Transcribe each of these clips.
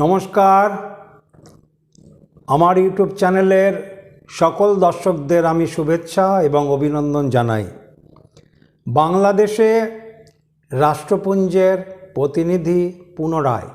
নমস্কার। আমার ইউটিউব চ্যানেলের সকল দর্শকদের আমি শুভেচ্ছা এবং অভিনন্দন জানাই। বাংলাদেশে রাষ্ট্রপুঞ্জের প্রতিনিধি পুনরায়।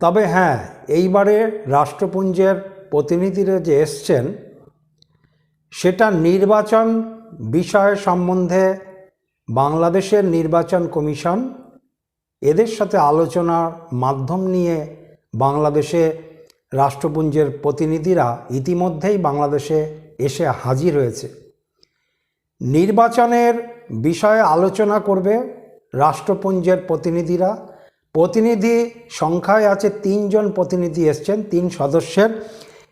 তবে হ্যাঁ এইবারে রাষ্ট্রপুঞ্জের প্রতিনিধিরা যে এসছেন, সেটা নির্বাচন বিষয় সম্বন্ধে বাংলাদেশের নির্বাচন কমিশন এদের সাথে আলোচনার মাধ্যম নিয়ে বাংলাদেশে রাষ্ট্রপুঞ্জের প্রতিনিধিরা ইতিমধ্যেই বাংলাদেশে এসে হাজির হয়েছে। নির্বাচনের বিষয়ে আলোচনা করবে রাষ্ট্রপুঞ্জের প্রতিনিধিরা। প্রতিনিধি সংখ্যায় আছে তিনজন প্রতিনিধি এসছেন, তিন সদস্যের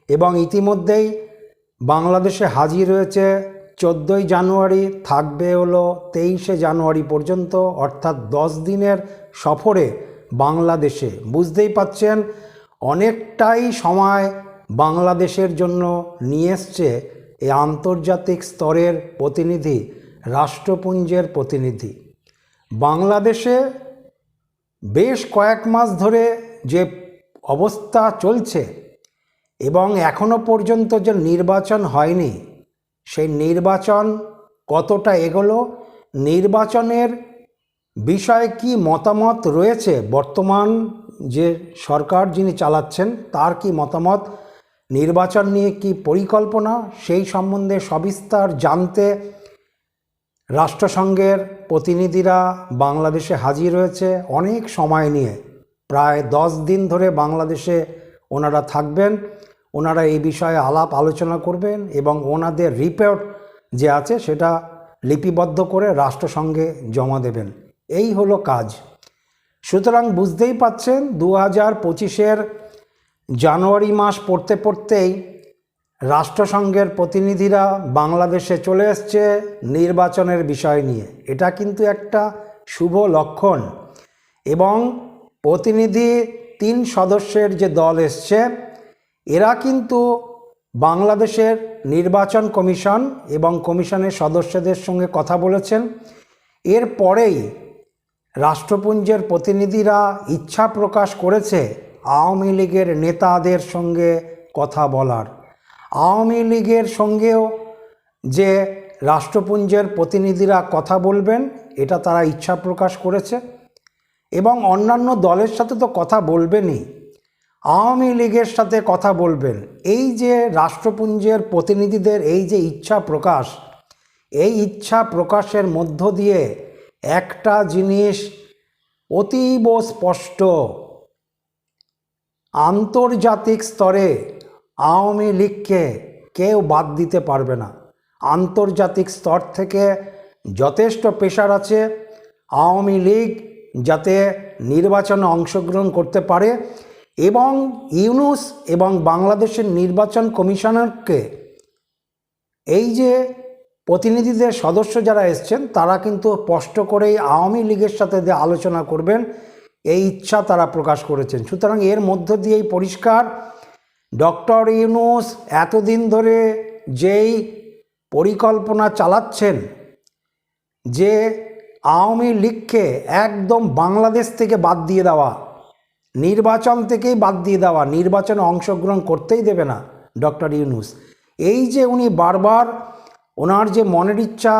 এবং ইতিমধ্যেই বাংলাদেশে হাজির হয়েছে চোদ্দোই জানুয়ারি, থাকবে হলো তেইশে জানুয়ারি পর্যন্ত, অর্থাৎ দশ দিনের সফরে বাংলাদেশে। বুঝতেই পাচ্ছেন, অনেকটাই সময় বাংলাদেশের জন্য নিয়ে এসছে এই আন্তর্জাতিক স্তরের প্রতিনিধি, রাষ্ট্রপুঞ্জের প্রতিনিধি। বাংলাদেশে বেশ কয়েক মাস ধরে যে অবস্থা চলছে এবং এখনও পর্যন্ত যে নির্বাচন হয়নি, সেই নির্বাচন কতটা এগোলো? নির্বাচনের বিষয়ে কি মতামত রয়েছে? বর্তমান যে সরকার যিনি চালাচ্ছেন, তার কি মতামত? নির্বাচন নিয়ে কি পরিকল্পনা? সেই সম্বন্ধে সবিস্তার জানতে রাষ্ট্রসংঘের প্রতিনিধিরা বাংলাদেশে হাজির হয়েছে অনেক সময় নিয়ে। প্রায় দশ দিন ধরে বাংলাদেশে ওনারা থাকবেন। ওনারা এই বিষয়ে আলাপ আলোচনা করবেন এবং ওনাদের রিপোর্ট যে আছে সেটা লিপিবদ্ধ করে রাষ্ট্রসংঘে জমা দেবেন। এই হলো কাজ। সুতরাং বুঝতেই পাচ্ছেন দু হাজার পঁচিশের জানুয়ারি মাস পড়তে পড়তেই রাষ্ট্রসংঘের প্রতিনিধিরা বাংলাদেশে চলে এসছে নির্বাচনের বিষয় নিয়ে। এটা কিন্তু একটা শুভ লক্ষণ। এবং প্রতিনিধি তিন সদস্যের যে দল এসছে, এরা কিন্তু বাংলাদেশের নির্বাচন কমিশন এবং কমিশনের সদস্যদের সঙ্গে কথা বলেছেন। এর পরেই রাষ্ট্রপুঞ্জের প্রতিনিধিরা ইচ্ছা প্রকাশ করেছে আওয়ামী লীগের নেতাদের সঙ্গে কথা বলার। আওয়ামী লীগের সঙ্গেও যে রাষ্ট্রপুঞ্জের প্রতিনিধিরা কথা বলবেন, এটা তারা ইচ্ছা প্রকাশ করেছে এবং অন্যান্য দলের সাথে তো কথা বলবেনই। আওয়ামী লীগের সাথে কথা বলবেন। এই যে রাষ্ট্রপুঞ্জের প্রতিনিধিদের এই যে ইচ্ছা প্রকাশ, এই ইচ্ছা প্রকাশের মধ্য দিয়ে একটা জিনিস অতীব স্পষ্ট। আন্তর্জাতিক স্তরে আওয়ামী লীগকে কেউ বাদ দিতে পারবে না। আন্তর্জাতিক স্তর থেকে যথেষ্ট প্রেশার আছে। আওয়ামী লীগ যাতে নির্বাচনে অংশগ্রহণ করতে পারে এবং ইউনুস এবং বাংলাদেশের নির্বাচন কমিশনারকে এই যে প্রতিনিধিদের সদস্য যারা এসছেন, তারা কিন্তু স্পষ্ট করেই আওয়ামী লীগের সাথে যে আলোচনা করবেন, এই ইচ্ছা তারা প্রকাশ করেছেন। সুতরাং এর মধ্য দিয়েই পরিষ্কার, ডক্টর ইউনুস এতদিন ধরে যেই পরিকল্পনা চালাচ্ছেন যে আওয়ামী লীগকে একদম বাংলাদেশ থেকে বাদ দিয়ে দেওয়া, নির্বাচন থেকেই বাদ দিয়ে দেওয়া, নির্বাচনে অংশগ্রহণ করতেই দেবে না ডক্টর ইউনুস। এই যে উনি বারবার ওনার যে মনের ইচ্ছা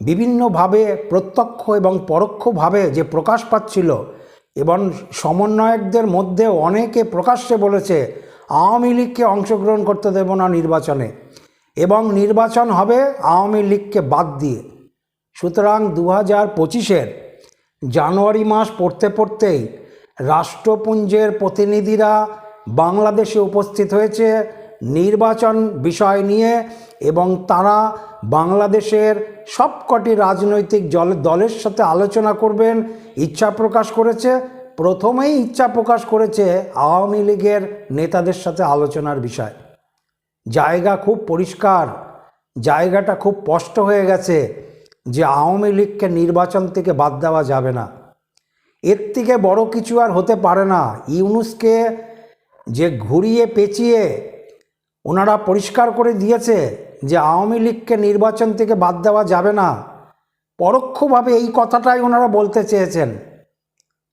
বিভিন্নভাবে প্রত্যক্ষ এবং পরোক্ষভাবে যে প্রকাশ পাচ্ছিল, এবং সমন্বয়কদের মধ্যে অনেকে প্রকাশ্যে বলেছে, আওয়ামী লীগকে অংশগ্রহণ করতে দেব না নির্বাচনে, এবং নির্বাচন হবে আওয়ামী লীগকে বাদ দিয়ে। সুতরাং দু হাজার পঁচিশের জানুয়ারি মাস পড়তে পড়তেই রাষ্ট্রপুঞ্জের প্রতিনিধিরা বাংলাদেশে উপস্থিত হয়েছে নির্বাচন বিষয় নিয়ে এবং তারা বাংলাদেশের সবকটি রাজনৈতিক দলের সাথে আলোচনা করবেন। ইচ্ছা প্রকাশ করেছে। প্রথমেই ইচ্ছা প্রকাশ করেছে আওয়ামী লীগের নেতাদের সাথে আলোচনার বিষয়। জায়গা খুব পরিষ্কার। জায়গাটা খুব স্পষ্ট হয়ে গেছে যে আওয়ামী লীগকে নির্বাচন থেকে বাদ দেওয়া যাবে না। এর থেকে বড় কিছু আর হতে পারে না। ইউনুসকে যে ঘুরিয়ে পেঁচিয়ে ওনারা পরিষ্কার করে দিয়েছে যে আওয়ামী লীগকে নির্বাচন থেকে বাদ দেওয়া যাবে না। পরোক্ষভাবে এই কথাটাই ওনারা বলতে চেয়েছেন।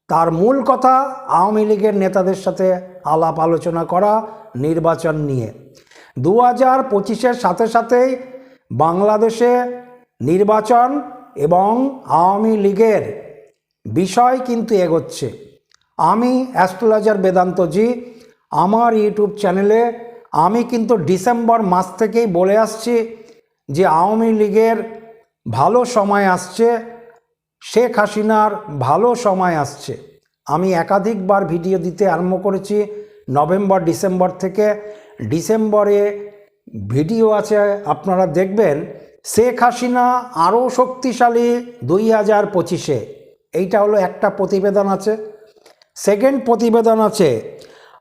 তার মূল কথা, আওয়ামী লীগের নেতাদের সাথে আলাপ আলোচনা করা, নির্বাচন নিয়ে। দু হাজার পঁচিশের সাথে সাথেই বাংলাদেশে নির্বাচন এবং আওয়ামী লীগের বিষয় কিন্তু এগোচ্ছে। আমি অ্যাস্ট্রোলজার বেদান্তজি, আমার ইউটিউব চ্যানেলে আমি কিন্তু ডিসেম্বর মাস থেকেই বলে আসছি যে আওয়ামী লীগের ভালো সময় আসছে, শেখ হাসিনার ভালো সময় আসছে। আমি একাধিকবার ভিডিও দিতে আরম্ভ করেছি নভেম্বর, ডিসেম্বর থেকে। ডিসেম্বরে ভিডিও আছে, আপনারা দেখবেন, শেখ হাসিনা আরও শক্তিশালী দুই হাজার পঁচিশে। এইটা হলো একটা প্রতিবেদন আছে। সেকেন্ড প্রতিবেদন আছে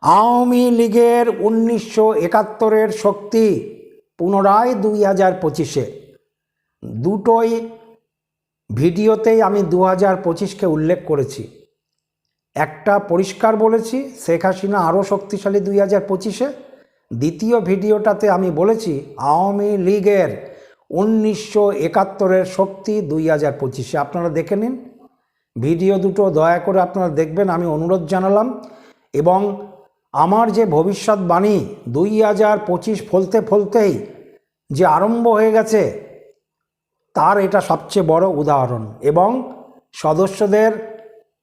আওয়ামী লীগের উনিশশো একাত্তরের শক্তি পুনরায় দুই হাজার পঁচিশে। দুটোই ভিডিওতেই আমি দু হাজার পঁচিশকে উল্লেখ করেছি। একটা পরিষ্কার বলেছি, শেখ হাসিনা আরও শক্তিশালী দুই হাজার পঁচিশে। দ্বিতীয় ভিডিওটাতে আমি বলেছি, আওয়ামী লীগের উনিশশো একাত্তরের শক্তি দুই হাজার পঁচিশে। আপনারা দেখে নিন। ভিডিও দুটো দয়া করে আপনারা দেখবেন, আমি অনুরোধ জানালাম। এবং আমার যে ভবিষ্যৎবাণী দুই হাজার পঁচিশ ফলতে ফলতেই যে আরম্ভ হয়ে গেছে, তার এটা সবচেয়ে বড় উদাহরণ। এবং সদস্যদের,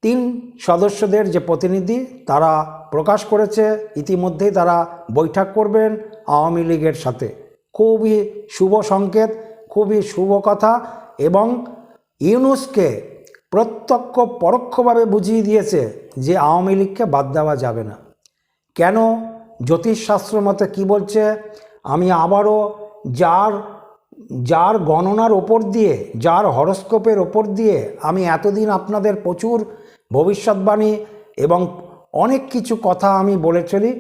তিন সদস্যদের যে প্রতিনিধি, তারা প্রকাশ করেছে, ইতিমধ্যেই তারা বৈঠক করবেন আওয়ামী লীগের সাথে। খুবই শুভ সংকেত, খুবই শুভ কথা এবং ইউনুসকে প্রত্যক্ষ পরোক্ষভাবে বুঝিয়ে দিয়েছে যে আওয়ামী লীগকে বাদ দেওয়া যাবে না। কেন জ্যোতিষশাস্ত্র মতে কী বলছে? আমি আবারও যার যার গণনার ওপর দিয়ে, যার হরস্কোপের ওপর দিয়ে আমি এতদিন আপনাদের প্রচুর ভবিষ্যৎবাণী এবং অনেক কিছু কথা আমি বলে চলি,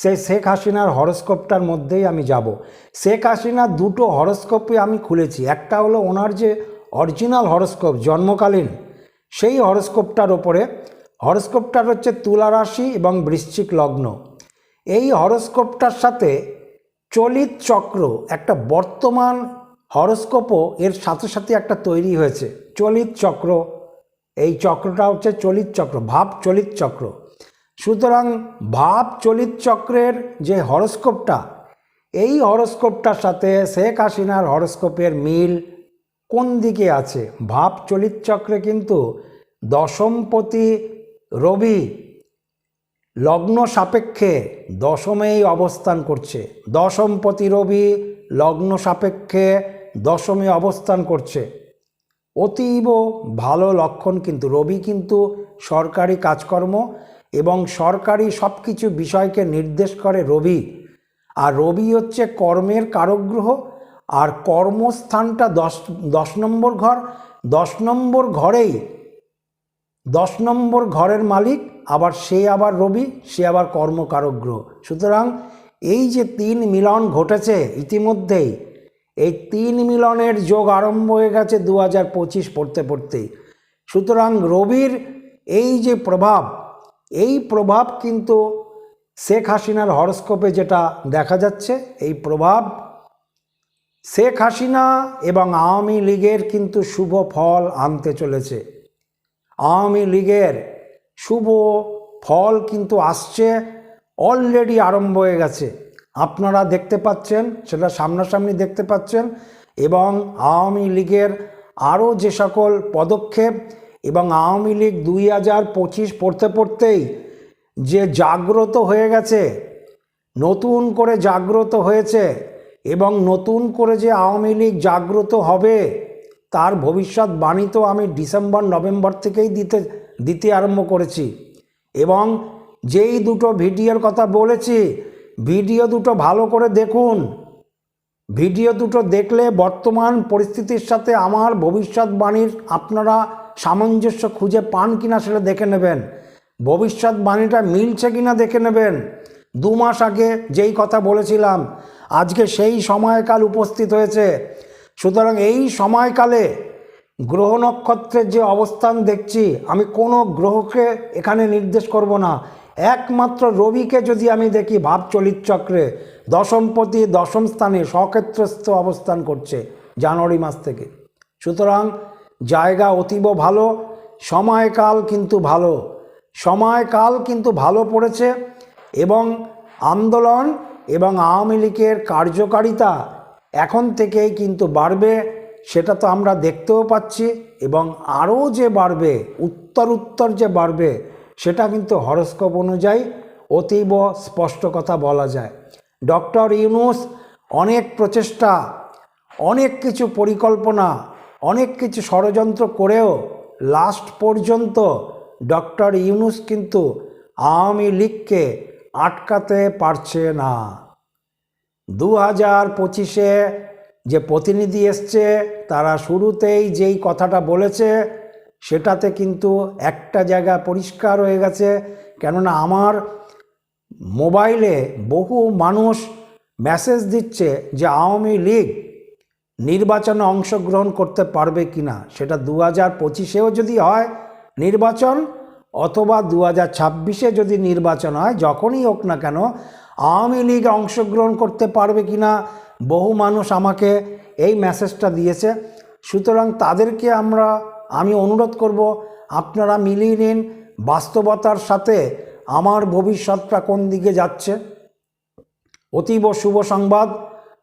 সেই শেখ হাসিনার হরস্কোপটার মধ্যেই আমি যাব। শেখ হাসিনার দুটো হরস্কোপে আমি খুলেছি। একটা হলো ওনার যে অরিজিনাল হরস্কোপ জন্মকালীন, সেই হরস্কোপটার ওপরে হরস্কোপটার হচ্ছে তুলা রাশি এবং বৃশ্চিক লগ্ন। এই হরস্কোপটার সাথে চলিত চক্র, একটা বর্তমান হরস্কোপও এর সাথে সাথে একটা তৈরি হয়েছে। চলিত চক্র, এই চক্রটা হচ্ছে চলিত চক্র, ভাব চলিত চক্র। সুতরাং ভাব চলিত চক্রের যে হরস্কোপটা, এই হরস্কোপটার সাথে শেখ হাসিনার হরস্কোপের মিল কোন দিকে আছে? ভাব চলিত চক্রে কিন্তু দশমপতি রবি, লগ্ন সাপেক্ষে দশমেই অবস্থান করছে। দশমপতি রবি, লগ্ন সাপেক্ষে দশমে অবস্থান করছে। অতীব ভালো লক্ষণ কিন্তু। রবি কিন্তু সরকারি কাজকর্ম এবং সরকারি সব কিছু বিষয়কে নির্দেশ করে রবি। আর রবি হচ্ছে কর্মের কারগ্রহ আর কর্মস্থানটা দশ দশ নম্বর ঘর। দশ নম্বর ঘরেই দশ নম্বর ঘরের মালিক, আবার সে আবার রবি, সে আবার কর্মকারক গ্রহ সুতরাং এই যে তিন মিলন ঘটেছে ইতিমধ্যেই, এই তিন মিলনের যোগ আরম্ভ হয়ে গেছে দু হাজার পঁচিশ পড়তে পড়তেই। সুতরাং রবির এই যে প্রভাব, এই প্রভাব কিন্তু শেখ হাসিনার হরস্কোপে যেটা দেখা যাচ্ছে, এই প্রভাব শেখ হাসিনা এবং আওয়ামী লীগের কিন্তু শুভ ফল আনতে চলেছে। আওয়ামী লীগের শুভ ফল কিন্তু আসছে অলরেডি আরম্ভ হয়ে গেছে। আপনারা দেখতে পাচ্ছেন, সেটা সামনাসামনি দেখতে পাচ্ছেন, এবং আওয়ামী লীগের আরও যে সকল পদক্ষেপ এবং আওয়ামী লীগ দুই হাজার পঁচিশ পড়তে পড়তেই যে জাগ্রত হয়ে গেছে, নতুন করে জাগ্রত হয়েছে এবং নতুন করে যে আওয়ামী লীগ জাগ্রত হবে তার ভবিষ্যৎবাণী তো আমি ডিসেম্বর, নভেম্বর থেকেই দিতে দিতে আরম্ভ করেছি। এবং যেই দুটো ভিডিওর কথা বলেছি, ভিডিও দুটো ভালো করে দেখুন। ভিডিও দুটো দেখলে বর্তমান পরিস্থিতির সাথে আমার ভবিষ্যৎবাণীর আপনারা সামঞ্জস্য খুঁজে পান কিনা সেটা দেখে নেবেন। ভবিষ্যৎবাণীটা মিলছে কিনা দেখে নেবেন। দু মাস আগে যেই কথা বলেছিলাম, আজকে সেই সময়কাল উপস্থিত হয়েছে। সুতরাং এই সময়কালে গ্রহ নক্ষত্রের যে অবস্থান দেখছি, আমি কোনো গ্রহকে এখানে নির্দেশ করব না। একমাত্র রবিকে যদি আমি দেখি, ভাব চলিত চক্রে দশমপতি দশম স্থানে সক্ষেত্রস্থ অবস্থান করছে জানুয়ারি মাস থেকে। সুতরাং জায়গা অতীব ভালো, সময়কাল কিন্তু ভালো। সময়কাল কিন্তু ভালো পড়েছে এবং আন্দোলন এবং আওয়ামী লীগের কার্যকারিতা এখন থেকেই কিন্তু বাড়বে, সেটা তো আমরা দেখতেও পাচ্ছি এবং আরও যে বাড়বে, উত্তর উত্তর যে বাড়বে, সেটা কিন্তু হরস্কোপ অনুযায়ী অতীব স্পষ্ট কথা বলা যায়। ডক্টর ইউনুস অনেক প্রচেষ্টা, অনেক কিছু পরিকল্পনা, অনেক কিছু ষড়যন্ত্র করেও লাস্ট পর্যন্ত ডক্টর ইউনুস কিন্তু আওয়ামী লীগকে আটকাতে পারছে না। দু হাজার পঁচিশে যে প্রতিনিধি এসছে, তারা শুরুতেই যেই কথাটা বলেছে, সেটাতে কিন্তু একটা জায়গা পরিষ্কার হয়ে গেছে। কেননা আমার মোবাইলে বহু মানুষ মেসেজ দিচ্ছে যে আওয়ামী লীগ নির্বাচনে অংশগ্রহণ করতে পারবে কি না সেটা দু হাজার পঁচিশেও যদি হয় নির্বাচন, অথবা দু হাজার ছাব্বিশে যদি নির্বাচন হয়, যখনই হোক না কেন আওয়ামী লীগ অংশগ্রহণ করতে পারবে কি না, বহু মানুষ আমাকে এই মেসেজটা দিয়েছে। সুতরাং তাদেরকে আমরা, আমি অনুরোধ করব, আপনারা মিলিয়ে নিন বাস্তবতার সাথে আমার ভবিষ্যৎটা কোন দিকে যাচ্ছে। অতীব শুভ সংবাদ,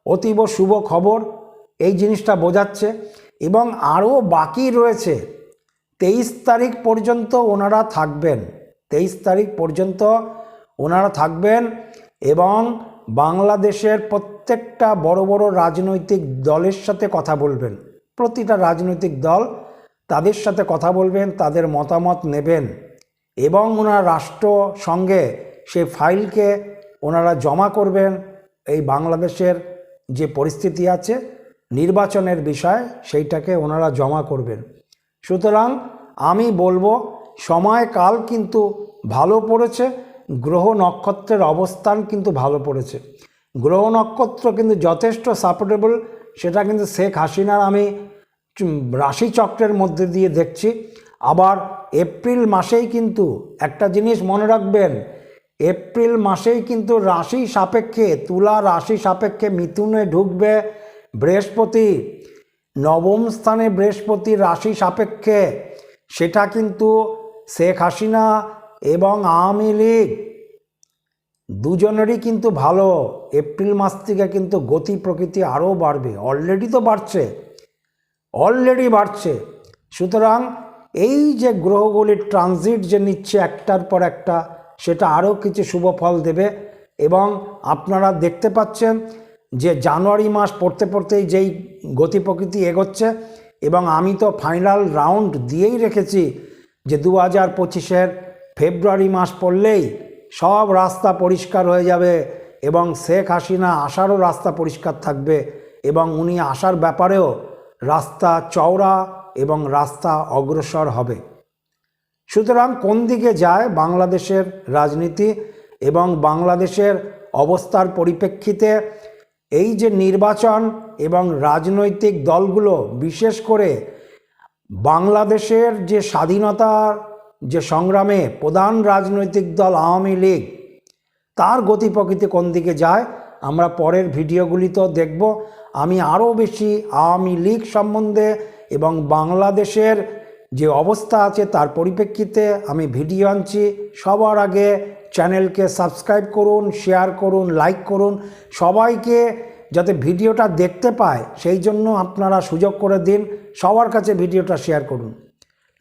অতীব শুভ খবর, এই জিনিসটা বোঝাচ্ছে। এবং আরও বাকি রয়েছে, তেইশ তারিখ পর্যন্ত ওনারা থাকবেন, তেইশ তারিখ পর্যন্ত ওনারা থাকবেন। এবং বাংলাদেশের প্রত্যেকটা বড় বড় রাজনৈতিক দলের সাথে কথা বলবেন। প্রতিটা রাজনৈতিক দল তাদের সাথে কথা বলবেন, তাদের মতামত নেবেন এবং ওনারা রাষ্ট্র সঙ্গে সে ফাইলকে ওনারা জমা করবেন। এই বাংলাদেশের যে পরিস্থিতি আছে, নির্বাচনের বিষয় সেইটাকে ওনারা জমা করবেন। সুতরাং আমি বলব, সময়কাল কিন্তু ভালো পড়েছে। গ্রহ নক্ষত্রের অবস্থান কিন্তু ভালো পড়েছে। গ্রহ নক্ষত্র কিন্তু যথেষ্ট সাপোর্টেবল সেটা কিন্তু শেখ হাসিনার আমি রাশিচক্রের মধ্যে দিয়ে দেখছি। আবার এপ্রিল মাসেই কিন্তু একটা জিনিস মনে রাখবেন, এপ্রিল মাসেই কিন্তু রাশি সাপেক্ষে, তুলা রাশি সাপেক্ষে মিথুনে ঢুকবে বৃহস্পতি। নবম স্থানে বৃহস্পতি রাশি সাপেক্ষে, সেটা কিন্তু শেখ হাসিনা এবং আওয়ামী লীগ দুজনেরই কিন্তু ভালো। এপ্রিল মাস থেকে কিন্তু গতি প্রকৃতি আরও বাড়বে। অলরেডি তো বাড়ছে। অলরেডি বাড়ছে। সুতরাং এই যে গ্রহগুলির ট্রানজিট যে নিচ্ছে একটার পর একটা, সেটা আরও কিছু শুভ ফল দেবে। এবং আপনারা দেখতে পাচ্ছেন যে জানুয়ারি মাস পড়তে পড়তেই যেই গতি প্রকৃতি এগোচ্ছে, এবং আমি তো ফাইনাল রাউন্ড দিয়েই রেখেছি যে দু হাজার পঁচিশের ফেব্রুয়ারি মাস পড়লেই সব রাস্তা পরিষ্কার হয়ে যাবে এবং শেখ হাসিনা আসারও রাস্তা পরিষ্কার থাকবে এবং উনি আসার ব্যাপারেও রাস্তা চওড়া এবং রাস্তা অগ্রসর হবে। সুতরাং কোন দিকে যায় বাংলাদেশের রাজনীতি এবং বাংলাদেশের অবস্থার পরিপ্রেক্ষিতে এই যে নির্বাচন এবং রাজনৈতিক দলগুলো বিশেষ করে বাংলাদেশের যে স্বাধীনতার যে সংগ্রামে প্রধান রাজনৈতিক দল আওয়ামী লীগ, তার গতি প্রকৃতি কোন দিকে যায়, আমরা পরের ভিডিওগুলিতেও দেখব। আমি আরও বেশি আওয়ামী লীগ সম্বন্ধে এবং বাংলাদেশের যে অবস্থা আছে তার পরিপ্রেক্ষিতে আমি ভিডিও আনছি। সবার আগে চ্যানেলকে সাবস্ক্রাইব করুন, শেয়ার করুন, লাইক করুন। সবাইকে যাতে ভিডিওটা দেখতে পায়, সেই জন্য আপনারা সুযোগ করে দিন। সবার কাছে ভিডিওটা শেয়ার করুন।